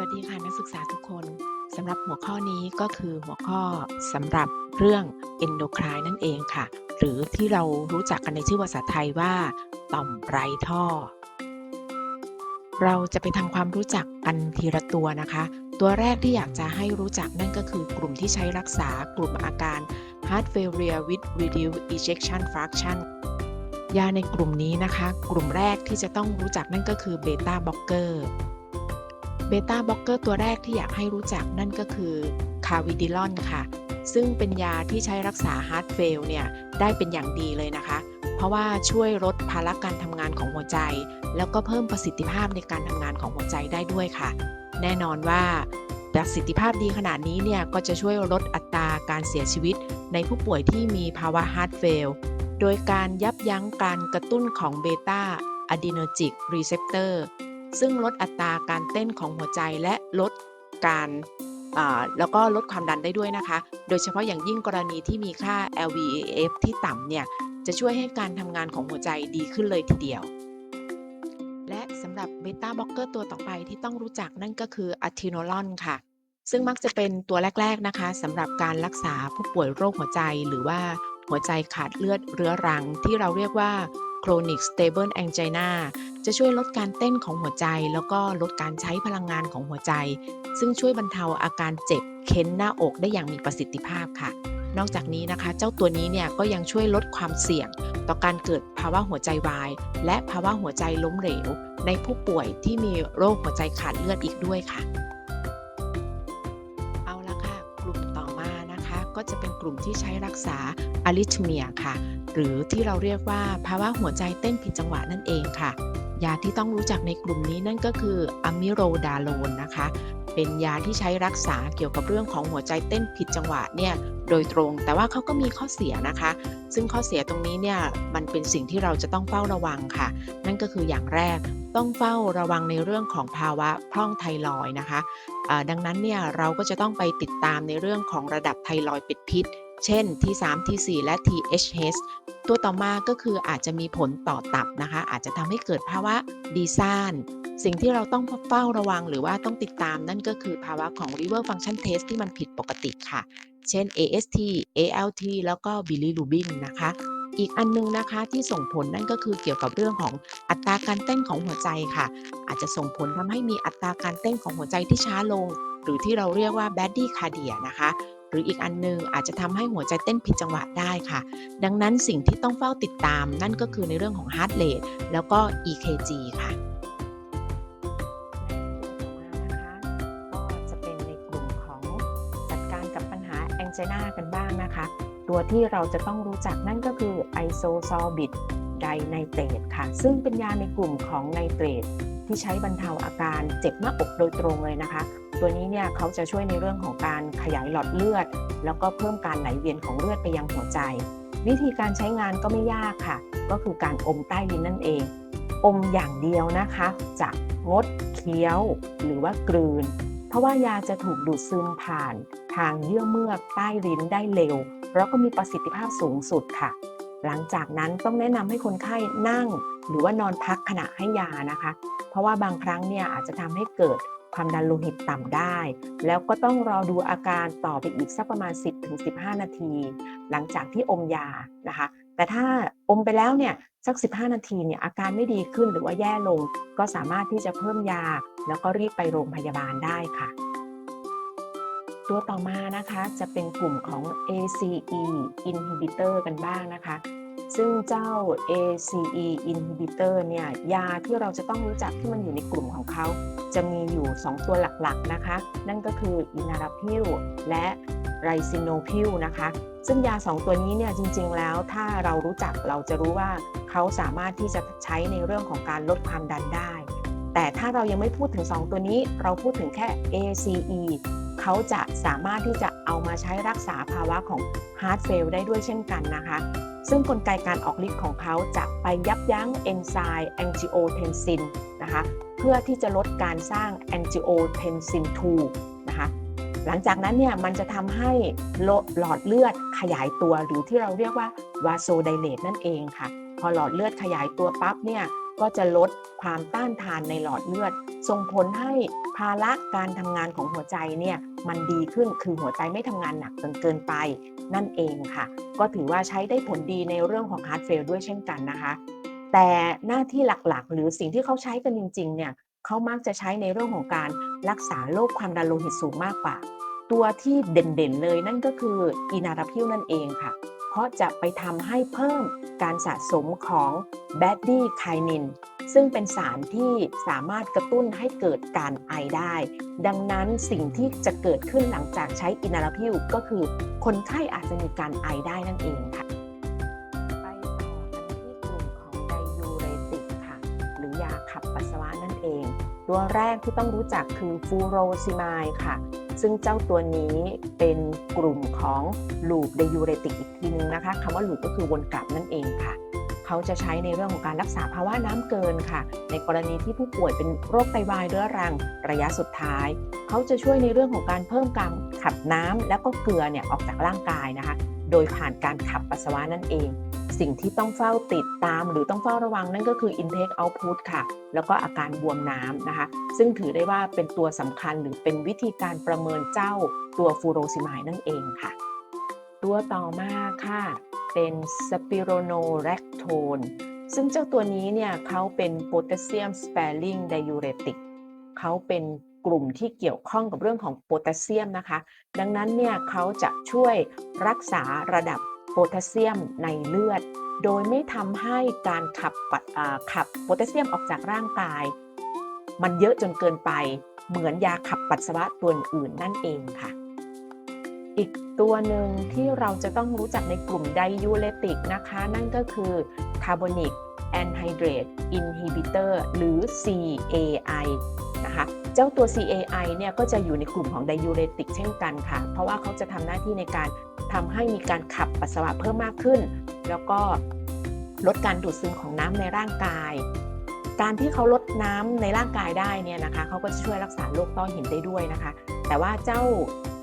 วัสดีค่ะนักศึกษาทุกคนสำหรับหัวข้อนี้ก็คือหัวข้อสำหรับเรื่อง endocrine นั่นเองค่ะ หรือที่เรารู้จักกันในชื่อภาษาไทยว่า ต่อมไรท่อ เราจะไปทำความรู้จักกันทีละตัวนะคะ ตัวแรกที่อยากจะให้รู้จักนั่นก็คือกลุ่มที่ใช้รักษากลุ่มอาการ heart failure with reduced ejection fraction ยาในกลุ่มนี้นะคะ กลุ่มแรกที่จะต้องรู้จักนั่นก็คือเบต้าบล็อกเกอร์ เบต้าบล็อกเกอร์ตัวแรกที่อยากให้รู้จักนั่นก็คือคาวิดิลอนค่ะ ซึ่งเป็นยาที่ใช้รักษาฮาร์ดเฟลเนี่ยได้เป็นอย่างดีเลยนะคะ เพราะว่าช่วยลดภาระการทำงานของหัวใจ แล้วก็เพิ่มประสิทธิภาพในการทำงานของหัวใจได้ด้วยค่ะ แน่นอนว่าประสิทธิภาพดีขนาดนี้เนี่ยก็จะช่วยลดอัตราการเสียชีวิต ในผู้ป่วยที่มีภาวะฮาร์ดเฟลโดยการยับยั้งการกระตุ้นของเบต้าอะดีเนจิกรีเซปเตอร์ ซึ่งลดอัตราการเต้นของหัวใจและลดการแล้วก็ลดความดันได้ด้วยนะคะ โดยเฉพาะอย่างยิ่งกรณีที่มีค่า LVEF ที่ต่ำเนี่ย จะช่วยให้การทำงานของหัวใจดีขึ้นเลยทีเดียว และสำหรับเบต้าบล็อกเกอร์ตัวต่อไปที่ต้องรู้จักนั่นก็คืออะทิโนลอนค่ะ ซึ่งมักจะเป็นตัวแรก ๆนะคะสำหรับการรักษาผู้ป่วยโรคหัวใจหรือว่าหัวใจขาดเลือดเรื้อรังที่เราเรียกว่า chronic stable angina จะช่วยลดการเต้นของหัวใจ แล้วก็ลดการใช้พลังงานของหัวใจ ซึ่งช่วยบรรเทาอาการเจ็บเค้นหน้าอกได้อย่างมีประสิทธิภาพค่ะ นอกจากนี้นะคะ เจ้าตัวนี้เนี่ยก็ยังช่วยลดความเสี่ยง ต่อการเกิดภาวะหัวใจวาย และภาวะหัวใจล้มเหลว ในผู้ป่วยที่มีโรคหัวใจขาดเลือดอีกด้วยค่ะ ก็จะเป็นกลุ่มที่ใช้รักษาอาริทเมียค่ะ หรือที่เราเรียกว่าภาวะหัวใจเต้นผิดจังหวะนั่นเองค่ะ ยาที่ต้องรู้จักในกลุ่มนี้นั่นก็คืออะมิโรดาโลนนะคะ เป็นยาที่ใช้รักษาเกี่ยวกับเรื่องของหัวใจเต้นผิดจังหวะเนี่ยโดยตรง แต่ว่าเขาก็มีข้อเสียนะคะ ซึ่งข้อเสียตรงนี้เนี่ยมันเป็นสิ่งที่เราจะต้องเฝ้าระวังค่ะ นั่นก็คืออย่างแรกต้องเฝ้าระวังในเรื่องของภาวะพร่องไทรอยนะคะดังนั้นเนี่ยเราก็จะต้องไปติดตามในเรื่องของระดับไทรอยปิดพิษ เช่น T3 T4 และ THH ตัวต่อมาก็คืออาจจะมีผลต่อตับนะคะ อาจจะทำให้เกิดภาวะดีซ่าน สิ่งที่เราต้องเฝ้าระวังหรือว่าต้องติดตามนั่นก็คือภาวะของ liver function test ที่มันผิดปกติค่ะ เช่น AST ALT แล้วก็ bilirubin นะคะ อีกอันนึงนะคะที่ส่งผลนั่นก็คือเกี่ยวกับเรื่องของอัตราการเต้นของหัวใจค่ะ อาจจะส่งผลทำให้มีอัตราการเต้นของหัวใจที่ช้าลง หรือที่เราเรียกว่า bady cardia นะคะ รืออีกอันนึงอาจจะทำให้หัวใจเต้นผิดจังหวะได้ค่ะ ดังนั้นสิ่งที่ต้องเฝ้าติดตามนั่นก็คือในเรื่องของ heart rate แล้วก็ EKG ค่ะก็จะเป็นในกลุ่มของจัดการกับปัญหา angina กันบ้างนะคะ ตัวที่เราจะต้องรู้จักนั่นก็คือ isosorbit ไดไนเตรตค่ะ ซึ่งเป็นยาในกลุ่มของไนเตรตที่ใช้บรรเทาอาการเจ็บหน้าอกโดยตรงเลยนะคะ ตัวนี้เนี่ยเขาจะช่วยในเรื่องของการขยายหลอดเลือด แล้วก็เพิ่มการไหลเวียนของเลือดไปยังหัวใจ วิธีการใช้งานก็ไม่ยากค่ะ ก็คือการอมใต้ลิ้นนั่นเอง อมอย่างเดียวนะคะ จะงดเคี้ยวหรือว่ากลืน เพราะว่ายาจะถูกดูดซึมผ่าน ทางเยื่อเมือกใต้ลิ้นได้เร็ว แล้วก็มีประสิทธิภาพสูงสุดค่ะ หลังจากนั้นต้องแนะนำให้คนไข้นั่ง หรือว่านอนพักขณะให้ยานะคะ เพราะว่าบางครั้งเนี่ยอาจจะทำให้เกิด ความดันโลหิตต่ำได้ แล้วก็ต้องรอดูอาการต่อไปอีกสักประมาณ 10-15 นาที หลังจากที่อมยานะคะ แต่ถ้าอมไปแล้วเนี่ยสัก 15 นาทีเนี่ยอาการไม่ดีขึ้นหรือว่าแย่ลง ก็สามารถที่จะเพิ่มยา แล้วก็รีบไปโรงพยาบาลได้ค่ะ ตัวต่อมานะคะจะเป็นกลุ่มของ ACE inhibitor กันบ้างนะคะ ซึ่งเจ้า ACE inhibitor เนี่ยยาที่เราจะต้องรู้จักที่มันอยู่ในกลุ่มของเขา จะมีอยู่ 2 ตัวหลักๆนะคะ นั่นก็คืออินาราพิลและไรซิโนพิลนะคะ ซึ่งยา 2 ตัวนี้เนี่ยจริงๆแล้วถ้าเรารู้จักเราจะรู้ว่าเขาสามารถที่จะใช้ในเรื่องของการลดความดันได้ แต่ถ้าเรายังไม่พูดถึง 2 ตัวนี้เราพูดถึงแค่ ACE เขาจะสามารถที่จะเอามาใช้รักษาภาวะของ heart fail ได้ด้วยเช่นกันนะคะ ซึ่งกลไกการออกฤทธิ์ของเขาจะไปยับยั้งเอนไซม์แองจิโอเทนซินนะคะเพื่อที่จะลดการสร้างแองจิโอเทนซิน2นะคะหลังจากนั้นเนี่ยมันจะทำให้หลอดเลือดขยายตัวหรือที่เราเรียกว่าวาโซไดเลตนั่นเองค่ะ พอหลอดเลือดขยายตัวปั๊บเนี่ย ก็จะลดความต้านทานในหลอดเลือด ส่งผลให้ภาระการทำงานของหัวใจเนี่ยมันดีขึ้นคือหัวใจไม่ทำงานหนักจนเกินไป นั่นเองค่ะ ก็ถือว่าใช้ได้ผลดีในเรื่องของ heart fail ด้วยเช่นกันนะคะ แต่หน้าที่หลักๆ หรือสิ่งที่เขาใช้กันจริงๆเนี่ยเขามักจะใช้ในเรื่องของการรักษาโรคความดันโลหิตสูงมากกว่า ตัวที่เด่นๆเลยนั่นก็คืออีนาราพิลนั่นเองค่ะ ราะจะไปทำให้เพิ่มการสะสมของแบดดี้ไคนินซึ่งเป็นสารที่สามารถกระตุ้นให้เกิดการไอได้ ดังนั้นสิ่งที่จะเกิดขึ้นหลังจากใช้อินาราพิลก็คือ คนไข้อาจจะมีการไอได้นั่นเองค่ะ ไปต่อกันที่กลุ่มของไดยูเรติกค่ะ หรือยาขับปัสสาวะนั่นเอง ตัวแรกที่ต้องรู้จักคือฟูโรซิมายค่ะ ซึ่งเจ้าตัวนี้เป็นกลุ่มของลูปไดยูเรติกอีกทีนึงนะคะคำว่าลูปก็คือวนกลับนั่นเองค่ะ เขาจะใช้ในเรื่องของการรักษาภาวะน้ำเกินค่ะ ในกรณีที่ผู้ป่วยเป็นโรคไตวายเรื้อรังระยะสุดท้าย เขาจะช่วยในเรื่องของการเพิ่มการขับน้ำและก็เกลือเนี่ยออกจากร่างกายนะคะ โดยผ่านการขับปัสสาวะนั่นเอง สิ่งที่ต้องเฝ้าติดตาม หรือต้องเฝ้าระวังนั่นก็คือ intake output ค่ะ แล้วก็อาการบวมน้ำนะคะ ซึ่งถือได้ว่าเป็นตัวสำคัญหรือเป็นวิธีการประเมินเจ้าตัวฟูโรซิมายนั่นเองค่ะ ตัวต่อมาค่ะ เป็นสปิโรโนแรคโทนซึ่งเจ้าตัวนี้เนี่ยเขาเป็นโพแทสเซียมสเปริงไดยูเรติกเขาเป็นกลุ่มที่เกี่ยวข้องกับเรื่องของโพแทสเซียมนะคะ ดังนั้นเนี่ยเขาจะช่วยรักษาระดับโพแทสเซียมในเลือด โดยไม่ทำให้การขับปัดอ่าขับโพแทสเซียมออกจากร่างกาย มันเยอะจนเกินไปเหมือนยาขับปัสสาวะตัวอื่นนั่นเองค่ะ อีกตัวหนึ่งที่เราจะต้องรู้จักในกลุ่มไดยูเลติกนะคะ นั่นก็คือคาร์บอนิกแอนไฮเดรตอินฮิบิเตอร์หรือ CAI นะคะเจ้าตัว CAI เนี่ยก็จะอยู่ในกลุ่มของไดยูเรติกเช่นกันค่ะ เพราะว่าเขาจะทำหน้าที่ในการทำให้มีการขับปัสสาวะเพิ่มมากขึ้น แล้วก็ลดการดูดซึมของน้ำในร่างกาย การที่เขาลดน้ำในร่างกายได้เนี่ยนะคะเขาก็จะช่วยรักษาโรคต้อหินได้ด้วยนะคะ แต่ว่าเจ้า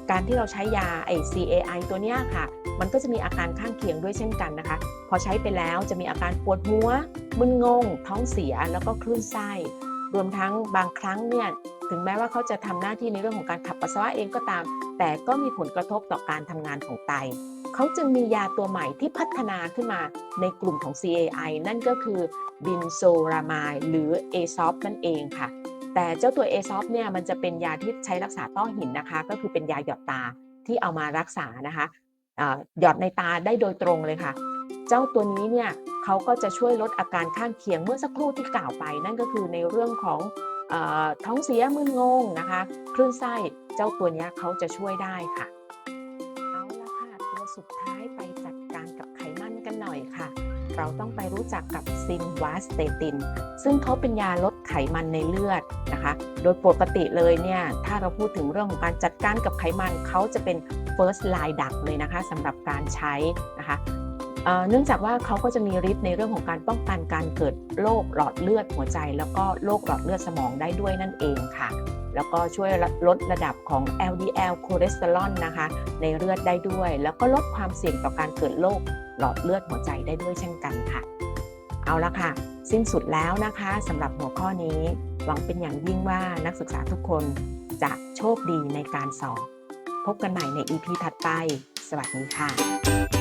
การที่เราใช้ยาไอ CAI ตัวเนี้ยค่ะ มันก็จะมีอาการข้างเคียงด้วยเช่นกันนะคะ พอใช้ไปแล้วจะมีอาการปวดหัว มึนงง ท้องเสียแล้วก็คลื่นไส้ รวมทั้งบางครั้งเนี่ยถึงแม้ว่าเขาจะทำหน้าที่ในเรื่องของการขับปัสสาวะเองก็ตาม แต่ก็มีผลกระทบต่อการทำงานของไต เขาจึงมียาตัวใหม่ที่พัฒนาขึ้นมาในกลุ่มของ CAI นั่นก็คือบินโซรามายหรือ a s o p นั่นเองค่ะ แต่เจ้าตัวเอซอฟเนี่ยมันจะเป็นยาที่ใช้รักษาต้อหินนะคะ ก็คือเป็นยาหยอดตาที่เอามารักษานะคะหยอดในตาได้โดยตรงเลยค่ะ เจ้าตัวนี้เนี่ยเขาก็จะช่วยลดอาการข้างเคียงเมื่อสักครู่ที่กล่าวไป นั่นก็คือในเรื่องของอท้องเสียมึนงงนะคะ คลื่นไส้เจ้าตัวนี้เขาจะช่วยได้ค่ะ สุดท้ายไปจัดการกับไขมันกันหน่อยค่ะ เราต้องไปรู้จักกับซินวาสเตติน ซึ่งเขาเป็นยาลดไขมันในเลือดนะคะ โดยปกติเลยเนี่ย ถ้าเราพูดถึงเรื่องของการจัดการกับไขมันเขาจะเป็น first line ดักเลยนะคะสำหรับการใช้นะคะเอ่อเนื่องจากว่าเขาก็จะมีฤทธิ์ในเรื่องของการป้องกันการเกิดโรคหลอดเลือดหัวใจ แล้วก็โรคหลอดเลือดสมองได้ด้วยนั่นเองค่ะ แล้วก็ช่วยลดระดับของ LDL คอเลสเตอรอลนะคะ ในเลือดได้ด้วย แล้วก็ลดความเสี่ยงต่อการเกิดโรคหลอดเลือดหัวใจได้ด้วยเช่นกันค่ะ เอาละค่ะ สิ้นสุดแล้วนะคะสำหรับหัวข้อนี้ หวังเป็นอย่างยิ่งว่านักศึกษาทุกคนจะโชคดีในการสอบ พบกันใหม่ใน EP ถัดไป สวัสดีค่ะ